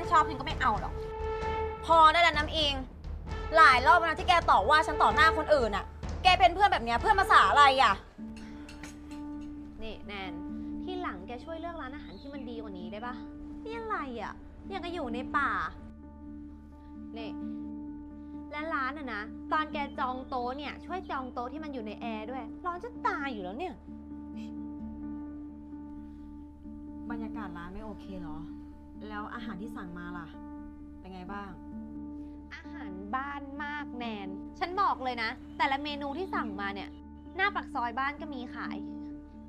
อนชอบฉันก็ไม่เอาหรอก พอได้แล้วน้ำอิง หลายรอบแล้วนะที่แกต่อว่าฉันต่อหน้าคนอื่นอะแกเป็นเพื่อนแบบเนี้ยเพื่อนภาษาอะไรอะนี่แนน ที่หลังแกช่วยเลือกร้านอาหารที่มันดีกว่านี้ได้ปะนี่อะไรอะ่ะยังก็อยู่ในป่า นี่ และร้านอะนะ ตอนแกจองโต๊ะเนี่ย ช่วยจองโต๊ะที่มันอยู่ในแอร์ด้วย ร้อนจะตายอยู่แล้วเนี่ย บรรยากาศร้านไม่โอเคเหรอ แล้วอาหารที่สั่งมาล่ะ เป็นไงบ้าง อาหารบ้านมากแนน ฉันบอกเลยนะ แต่ละเมนูที่สั่งมาเนี่ย หน้าปักซอยบ้านก็มีขาย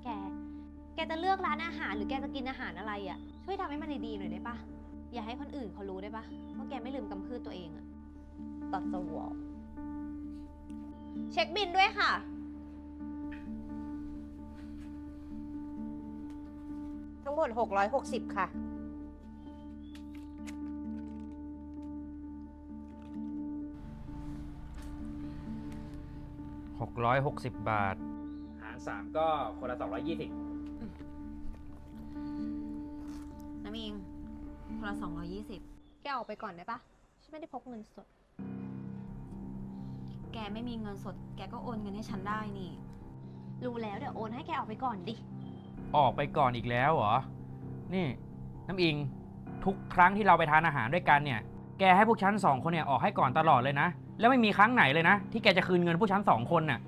แก แกจะเลือกร้านอาหารหรือแกจะกินอาหารอะไรอะ่ะ ช่วยทำให้มันดีๆหน่อยได้ปะอย่าให้คนอื่นเขารู้ได้ปะว่าแกไม่ลืมกำพืชตัวเองอะตัดสวอเช็คบินด้วยค่ะ ทั้งหมด 660 ค่ะ 660 บาท หาร 3 ก็คนละ 220 น้ำอิงคนละสองร้อยยี่สิบแกออกไปก่อนได้ปะฉันไม่ได้พกเงินสด แกไม่มีเงินสด แกก็โอนเงินให้ฉันได้นี่ รู้แล้วเดี๋ยวโอนให้แกออกไปก่อนดิ ออกไปก่อนอีกแล้วเหรอ นี่ น้ำอิงทุกครั้งที่เราไปทานอาหารด้วยกันเนี่ย แกให้พวกฉันสองคนเนี่ยออกให้ก่อนตลอดเลยนะ แล้วไม่มีครั้งไหนเลยนะ ที่แกจะคืนเงินพวกฉันสองคนน่ะ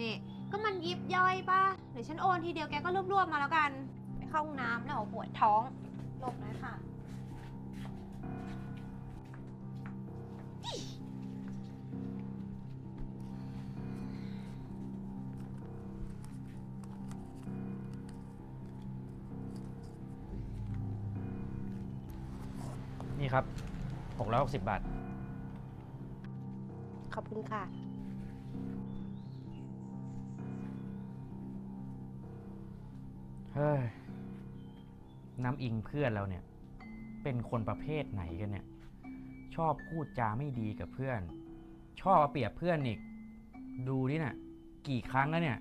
นี่ ก็มันยิบย่อยป่ะเดี๋ยวฉันโอนทีเดียวแกก็รวบๆมาแล้วกัน ไปเข้าห้องน้ำแล้วปวดท้องหลบหน่อยค่ะ นี่ครับ660บาท ขอบคุณค่ะ เฮ้ย น้ำอิงเพื่อนเราเนี่ย เป็นคนประเภทไหนกันเนี่ย ชอบพูดจาไม่ดีกับเพื่อน ชอบเอาเปรียบเพื่อนอีก ดูนี่น่ะ กี่ครั้งแล้วเนี่ย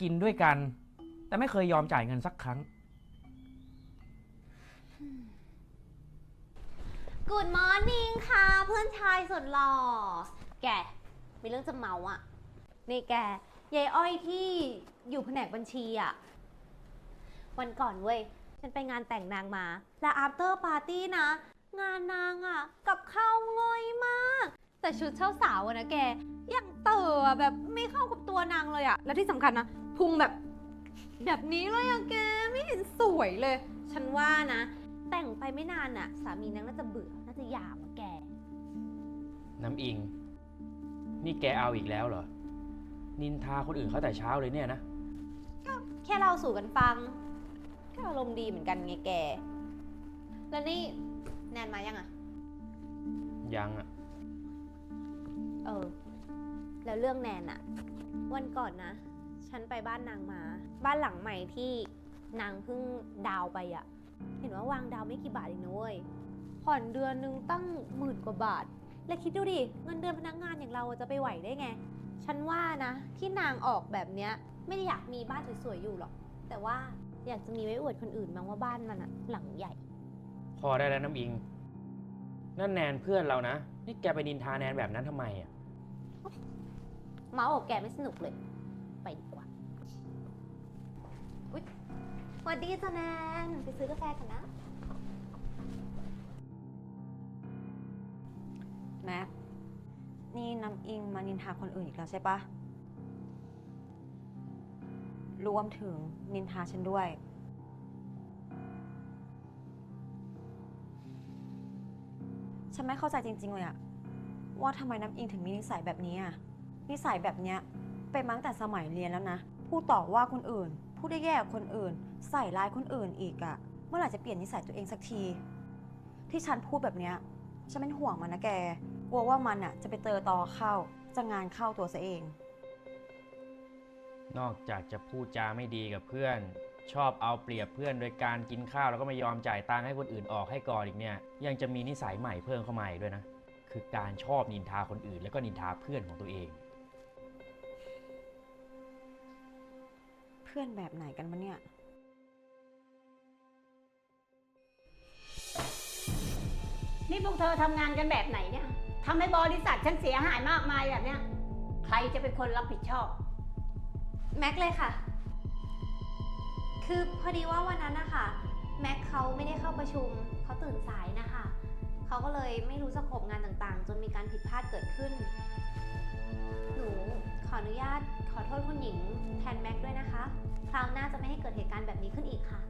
กินด้วยกัน แต่ไม่เคยยอมจ่ายเงินสักครั้ง Good morning ค่ะ เพื่อนชายสุดหล่อ แก มีเรื่องจะเมาอะนี่แกยายอ้อยที่อยู่แผนกบัญชีอะวันก่อนเว้ย ฉันไปงานแต่งนางมา และ after party นะ งานนางอะกับข้าวง่อยมาก แต่ชุดเจ้าสาวอะนะแก ยังเต่อแบบไม่เข้ากับตัวนางเลยอะและที่สำคัญนะพุงแบบ แบบนี้เลยอะแกไม่เห็นสวยเลย ฉันว่านะ แต่งไปไม่นานน่ะสามีนางน่าจะเบื่อ น่าจะหยามอะแก น้ำอิง นี่แกเอาอีกแล้วเหรอ นินทาคนอื่นเขาแต่เช้าเลยเนี่ยนะแค่เราสู่กันฟัง ก็อารมณ์ดีเหมือนกันไงแก แล้วนี่แนนมายังอะยังอะ เออ แล้วเรื่องแนนอะวันก่อนนะ ฉันไปบ้านนางมา บ้านหลังใหม่ที่นางเพิ่งดาวน์ไปอะเห็นว่าวางดาวน์ไม่กี่บาทเองนะเว้ย ผ่อนเดือนนึงตั้งหมื่นกว่าบาท แล้วคิดดูดิ เงินเดือนพนักงานอย่างเราจะไปไหวได้ไง ฉันว่านะ ที่นางออกแบบเนี้ย ไม่ได้อยากมีบ้านสวยๆอยู่หรอก แต่ว่าอยากจะมีไว้อวดคนอื่นมั้งว่าบ้านมันอะหลังใหญ่ พอได้แล้วน้ำอิง นั่นแนนเพื่อนเรานะ นี่แกไปนินทาแนนแบบนั้นทำไมอะ เมาส์กับแกไม่สนุกเลย ไปดีกว่าอุ๊ยสวัสดีจ้ะแนนไปซื้อกาแฟกันนะ แม็ก นี่น้ำอิงมานินทาคนอื่นอีกแล้วใช่ปะ รวมถึงนินทาฉันด้วย ฉันไม่เข้าใจจริง ๆ เลยอะว่าทำไมน้ำอิงถึงมีนิสัยแบบนี้อะนิสัยแบบเนี้ยเป็นมาตั้งแต่สมัยเรียนแล้วนะ พูดต่อว่าคนอื่น พูดได้แย่กับคนอื่น ใส่ร้ายคนอื่นอีกอะเมื่อไหร่จะเปลี่ยนนิสัยตัวเองสักที ที่ฉันพูดแบบเนี้ยฉันเป็นห่วงมันนะแก กลัวว่ามันอะจะไปเตอตอเข้า จะงานเข้าตัวซะเอง นอกจากจะพูดจาไม่ดีกับเพื่อน ชอบเอาเปรียบเพื่อนโดยการกินข้าวแล้วก็ไม่ยอมจ่ายตังค์ให้คนอื่นออกให้ก่อนอีกเนี่ย ยังจะมีนิสัยใหม่เพิ่มเข้ามาอีกด้วยนะ คือการชอบนินทาคนอื่น แล้วก็นินทาเพื่อนของตัวเอง เพื่อนแบบไหนกันวะเนี่ยพวกเธอทำงานกันแบบไหนเนี่ย ทำให้บริษัทฉันเสียหายมากมายแบบเนี้ย ใครจะเป็นคนรับผิดชอบ แม็กเลยค่ะ คือพอดีว่าวันนั้นนะคะแม็กเขาไม่ได้เข้าประชุมเขาตื่นสายนะคะเขาก็เลยไม่รู้สโคปงานต่างๆ จนมีการผิดพลาดเกิดขึ้น หนูขออนุญาตขอโทษคุณหญิงแทนแม็กด้วยนะคะ คราวหน้าจะไม่ให้เกิดเหตุการณ์แบบนี้ขึ้นอีกค่ะ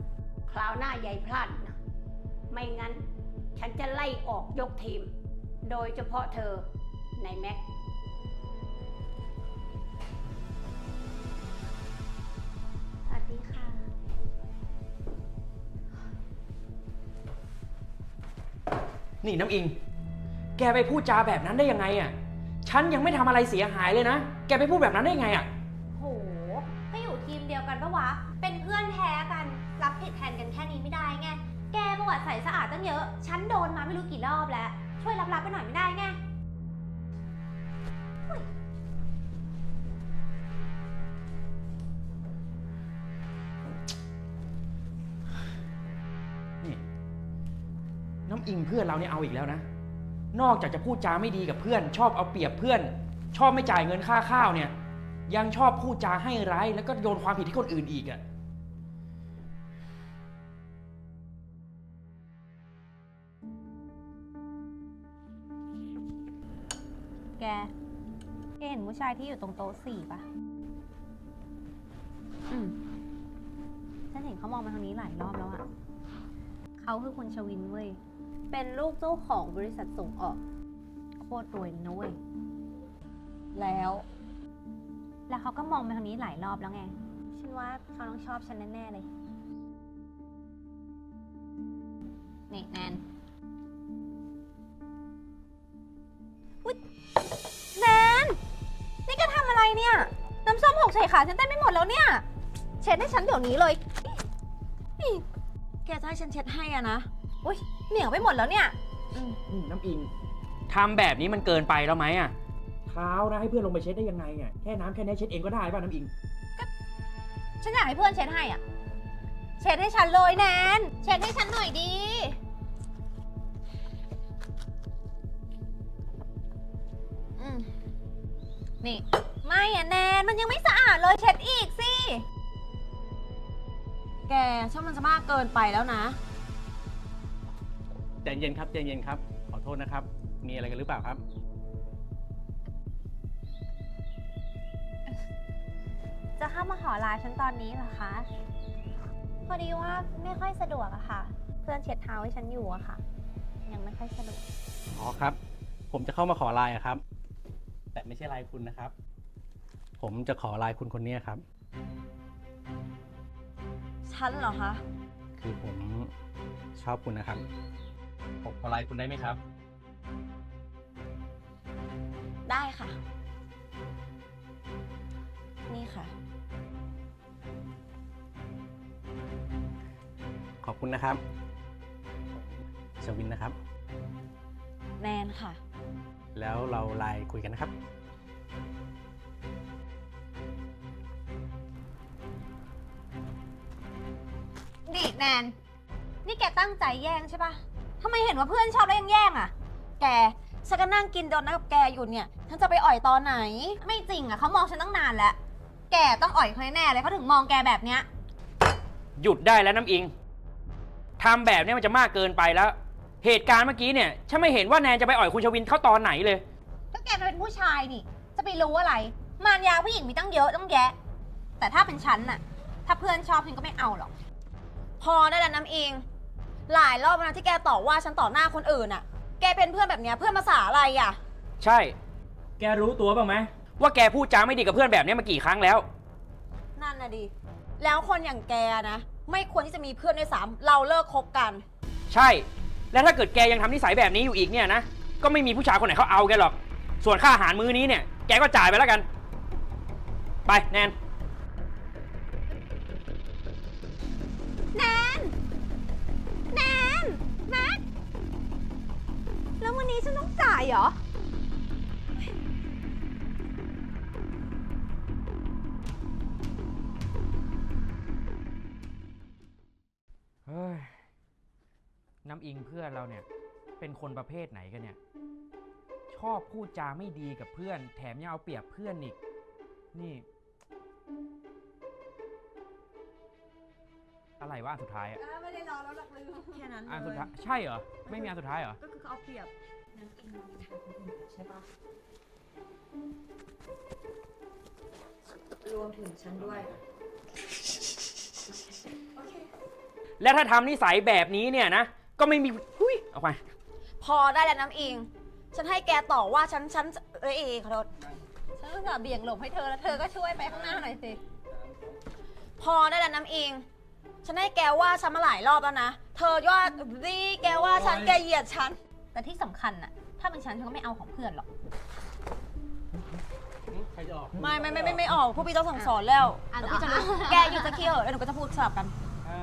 คราวหน้าใหญ่พลาดนะ ไม่งั้น ฉันจะไล่ออกยกทีม โดยเฉพาะเธอในแม็ก สวัสดีค่ะ นี่น้ำอิง แกไปพูดจาแบบนั้นได้ยังไงอะ ฉันยังไม่ทำอะไรเสียหายเลยนะ แกไปพูดแบบนั้นได้ยังไงอะ โห ก็อยู่ทีมเดียวกันปะวะ เป็นเพื่อนแท้กัน รับผิดแทนกันแค่นี้ไม่ได้ไง แกประวัติใส่สะอาดตั้งเยอะ ฉันโดนมาไม่รู้กี่รอบแล้วช่ วยรับๆไปหน่อยไม่ได้ไง นี่น้ำอิงเพื่อนเราเนี่ยเอาอีกแล้วนะ นอกจากจะพูดจาไม่ดีกับเพื่อน ชอบเอาเปรียบเพื่อน ชอบไม่จ่ายเงินค่าข้าวเนี่ย ยังชอบพูดจาให้ร้ายแล้วก็โยนความผิดที่คนอื่นอีกอะ แกแกเห็นผู้ชายที่อยู่ตรงโต๊ะสี่ปะอืมฉันเห็นเขามองมาทางนี้หลายรอบแล้วอะเขาคือคุณชวินเว้ย เป็นลูกเจ้าของบริษัทส่งออก โคตรรวยเลยนะเว้ย แล้ว แล้วเขาก็มองมาทางนี้หลายรอบแล้วไง ฉันว่าเขาต้องชอบฉันแน่ๆเลย นี่แนน ใส่ขาฉันเต้นไม่หมดแล้วเนี่ย เช็ดให้ฉันเดี๋ยวนี้เลยแกจะให้ฉันเช็ดให้อะนะอุ้ยเหนียวไปหมดแล้วเนี่ยนี่น้ำอิงทำแบบนี้มันเกินไปแล้วไหมอะ เท้านะให้เพื่อนลงไปเช็ดได้ยังไงอะแค่น้ำแค่นี้เช็ดเองก็ได้ป่ะน้ำอิง ฉันอยากให้เพื่อนเช็ดให้อะ เช็ดให้ฉันเลยแนน เช็ดให้ฉันหน่อยดี อืมนี่ ไม่อะแนนมันยังไม่สะอาดเลยเช็ดอีกสิ แกช่างมันจะมากเกินไปแล้วนะ ใจเย็นครับใจเย็นครับ ขอโทษนะครับ มีอะไรกันหรือเปล่าครับ จะเข้ามาขอไลน์ฉันตอนนี้เหรอคะ พอดีว่าไม่ค่อยสะดวกอะค่ะ เพื่อนเช็ดเท้าให้ฉันอยู่อะค่ะ ยังไม่ค่อยสะดวก อ๋อครับ ผมจะเข้ามาขอไลน์อะครับ แต่ไม่ใช่ไลน์คุณนะครับ ผมจะขอไลน์คุณคนนี้ครับ ฉันเหรอคะ คือผมชอบคุณนะครับ ผมขอไลน์คุณได้ไหมครับ ได้ค่ะ นี่ค่ะ ขอบคุณนะครับชวินนะครับ แนนค่ะ แล้วเราไลน์คุยกันนะครับ แนน นี่แกตั้งใจแย่งใช่ปะทำไมเห็นว่าเพื่อนชอบแล้วยังแย่งอะแกฉันก็นั่งกินโดนัทกับแกอยู่เนี่ย ฉันจะไปอ่อยตอนไหน ไม่จริงอะเขามองฉันตั้งนานแล้ว แกต้องอ่อยเขาแน่ๆเลยเขาถึงมองแกแบบเนี้ย หยุดได้แล้วน้ำอิงทำแบบนี้มันจะมากเกินไปแล้ว เหตุการณ์เมื่อกี้เนี่ยฉันไม่เห็นว่าแนนจะไปอ่อยคุณชวินเข้าตอนไหนเลย ก็แกเป็นผู้ชายนี่ จะไปรู้อะไร มารยาผู้หญิงมีตั้งเยอะตั้งแยะ แต่ถ้าเป็นฉันน่ะ ถ้าเพื่อนชอบฉันก็ไม่เอาหรอก พอได้แล้วน้ำอิง หลายรอบแล้วนะที่แกต่อว่าฉันต่อหน้าคนอื่นอะแกเป็นเพื่อนแบบเนี้ยเพื่อนภาษาอะไรอะใช่ แกรู้ตัวบ้างไหมว่าแกพูดจาไม่ดีกับเพื่อนแบบนี้มากี่ครั้งแล้ว นั่นนะดิ แล้วคนอย่างแกนะ ไม่ควรที่จะมีเพื่อนด้วยซ้ำเราเลิกคบกัน ใช่ แล้วถ้าเกิดแกยังทำนิสัยแบบนี้อยู่อีกเนี่ยนะ ก็ไม่มีผู้ชายคนไหนเขาเอาแกหรอก ส่วนค่าอาหารมื้อนี้เนี่ย แกก็จ่ายไปแล้วกัน ไปแนนแน นนี้ฉันต้องจ่ายเหรอ เฮ้ย น้ำอิงเพื่อนเราเนี่ย เป็นคนประเภทไหนกันเนี่ย ชอบพูดจาไม่ดีกับเพื่อน แถมยังเอาเปรียบเพื่อนอีก นี่ อะไรวะอันสุดท้ายอะไม่ได้รอแล้วหลักลืม แค่นั้นอันสุดเลยท้ายใช่เหรอ ไม่มีอันสุดท้ายเหรอ ก็คือเขาเอาเปรียบน้ำอิงมีทางคนอื่นใช่ปะรวมถึงฉันด้วยแล้วถ้าทำนิสัยแบบนี้เนี่ยนะ ก็ไม่มีหุยออกไป พอได้แล้วน้ำอิง ฉันให้แกต่อว่าฉันฉันเอ้ยเอยขอโทษฉันก็จะเบี่ยงหลบให้เธอแล้วเธอก็ช่วยไปข้างหน้าหน่อยสิ พอได้แล้วน้ำอิง ฉันให้แกว่าฉันมาหลายรอบแล้วนะ เธอว่าดีแกว่าฉันแกเหยียดฉัน แต่ที่สำคัญน่ะ ถ้าเป็นฉันฉันก็ไม่เอาของเพื่อนหรอก ใครจะออกไม่ไม่ไม่ไม่ไม่ออกพวกพี่ต้องสั่งสอนแล้วอะแล้วพี่จะอะรู้แกหยุดจะขี้เหอะแล้วหนูก็จะพูดสลับกันห้า